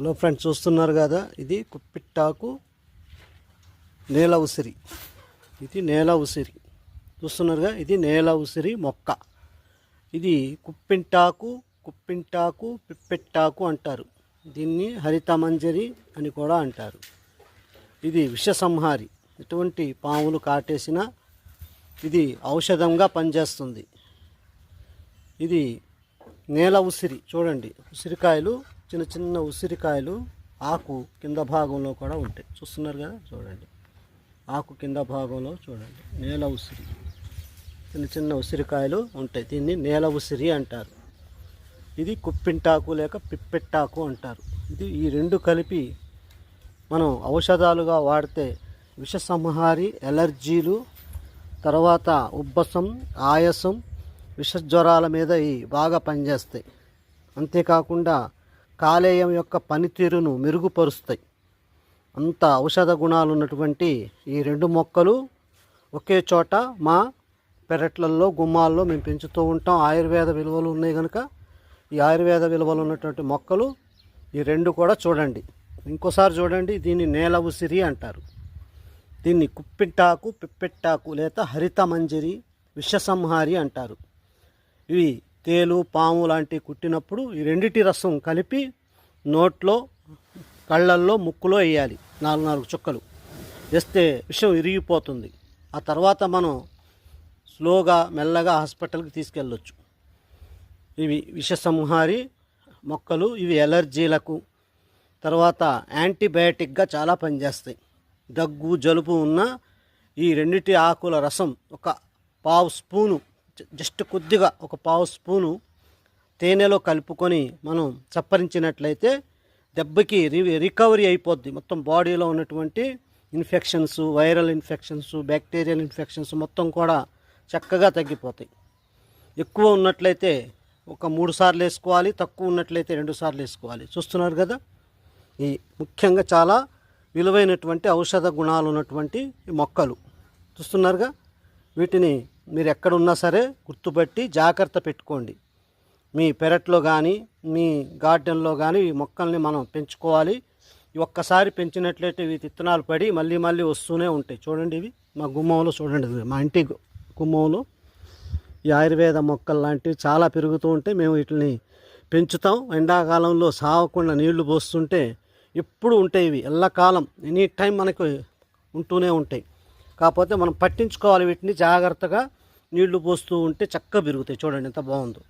Hello friends చూస్తున్నారు కదా? ఇది కుప్పిట్టాకు నేల ఉసిరి. ఇది నేల ఉసిరి. చూస్తున్నారుగా ఇది నేల ఉసిరి మొక్క. ఇది కుప్పింటాకు కుప్పింటాకు పిప్పెట్టాకు అంటారు. దీన్ని హరితమంజరి అని కూడా అంటారు. ఇది విషసంహారి. ఎటువంటి పాములు కాటేసినా ఇది ఔషధంగా పనిచేస్తుంది. ఇది నేల ఉసిరి. చూడండి ఉసిరికాయలు చిన్న చిన్న ఉసిరికాయలు ఆకు కింద భాగంలో కూడా ఉంటాయి. చూస్తున్నారు కదా? చూడండి. ఆకు కింద భాగంలో చూడండి. నేల ఉసిరి. చిన్న చిన్న ఉసిరికాయలు ఉంటాయి. దీన్ని నేల ఉసిరి అంటారు. ఇది కుప్పింటాకు లేక పిప్పెట్టాకు అంటారు. ఇది ఈ రెండు కలిపి మనం ఔషధాలుగా వాడితే విషసంహారి ఎలర్జీలు తర్వాత ఉబ్బసం ఆయాసం విషజ్వరాల మీద ఈ బాగా పనిచేస్తాయి. అంతేకాకుండా కాలేయం యొక్క పనితీరును మెరుగుపరుస్తాయి. అంత ఔషధ గుణాలు ఉన్నటువంటి ఈ రెండు మొక్కలు ఒకే చోట మా పెరట్లల్లో గుమ్మాల్లో మేము పెంచుతూ ఉంటాం. ఆయుర్వేద విలువలు ఉన్నాయి కనుక ఈ ఆయుర్వేద విలువలు ఉన్నటువంటి మొక్కలు ఈ రెండు కూడా చూడండి. ఇంకోసారి చూడండి దీన్ని నేల ఉసిరి అంటారు. దీన్ని కుప్పిట్టాకు పిప్పెట్టాకు లేదా హరిత మంజరి విషసంహారి అంటారు. ఇవి తేలు పాము లాంటివి కుట్టినప్పుడు ఈ రెండిటి రసం కలిపి నోట్లో కళ్ళల్లో ముక్కులో వేయాలి. నాలుగు నాలుగు చుక్కలు. వేస్తే విషం ఇరిగిపోతుంది. ఆ తర్వాత మనం స్లోగా మెల్లగా హాస్పిటల్కి తీసుకెళ్ళొచ్చు. ఇవి విషసంహారి మొక్కలు ఇవి ఎలర్జీలకు. తర్వాత యాంటీబయాటిక్గా చాలా పనిచేస్తాయి. దగ్గు జలుబు ఉన్న ఈ రెండిటి ఆకుల రసం ఒక పావు స్పూను జస్ట్ కొద్దిగా ఒక పావు స్పూను తేనెలో కలుపుకొని మనం చప్పరించినట్లయితే దెబ్బకి రికవరీ అయిపోద్ది. మొత్తం బాడీలో ఉన్నటువంటి infections viral infections bacterial infections మొత్తం కూడా చక్కగా తగ్గిపోతాయి. ఎక్కువ ఉన్నట్లయితే ఒక మూడు సార్లు వేసుకోవాలి తక్కువ ఉన్నట్లయితే రెండు సార్లు వేసుకోవాలి. చూస్తున్నారు కదా? ఈ ముఖ్యంగా చాలా విలువైనటువంటి ఔషధ గుణాలు ఉన్నటువంటి ఈ మొక్కలు. చూస్తున్నారుగా? వీటిని మీరు ఎక్కడున్నా సరే గుర్తుపట్టి జాగ్రత్త పెట్టుకోండి. మీ పెరట్లో కానీ మీ గార్డెన్లో కానీ ఈ మొక్కల్ని మనం పెంచుకోవాలి. ఈ ఒక్కసారి పెంచినట్లయితే ఇవి విత్తనాలు పడి మళ్ళీ మళ్ళీ వస్తూనే ఉంటాయి. చూడండి ఇవి. మా గుమ్మంలో చూడండి మా ఇంటి గుమ్మంలో ఈ ఆయుర్వేద మొక్కలు లాంటివి చాలా పెరుగుతూ ఉంటే మేము వీటిని పెంచుతాం. ఎండాకాలంలో సాగకుండా నీళ్ళు పోస్తుంటే ఎప్పుడు ఉంటాయి ఇవి. ఎల్లకాలం ఎనీ టైం మనకు ఉంటూనే ఉంటాయి. కాకపోతే మనం పట్టించుకోవాలి వీటిని జాగ్రత్తగా నీళ్ళు పోస్తూ ఉంటే చక్కగా పెరుగుతాయి. చూడండి ఎంత బాగుందో.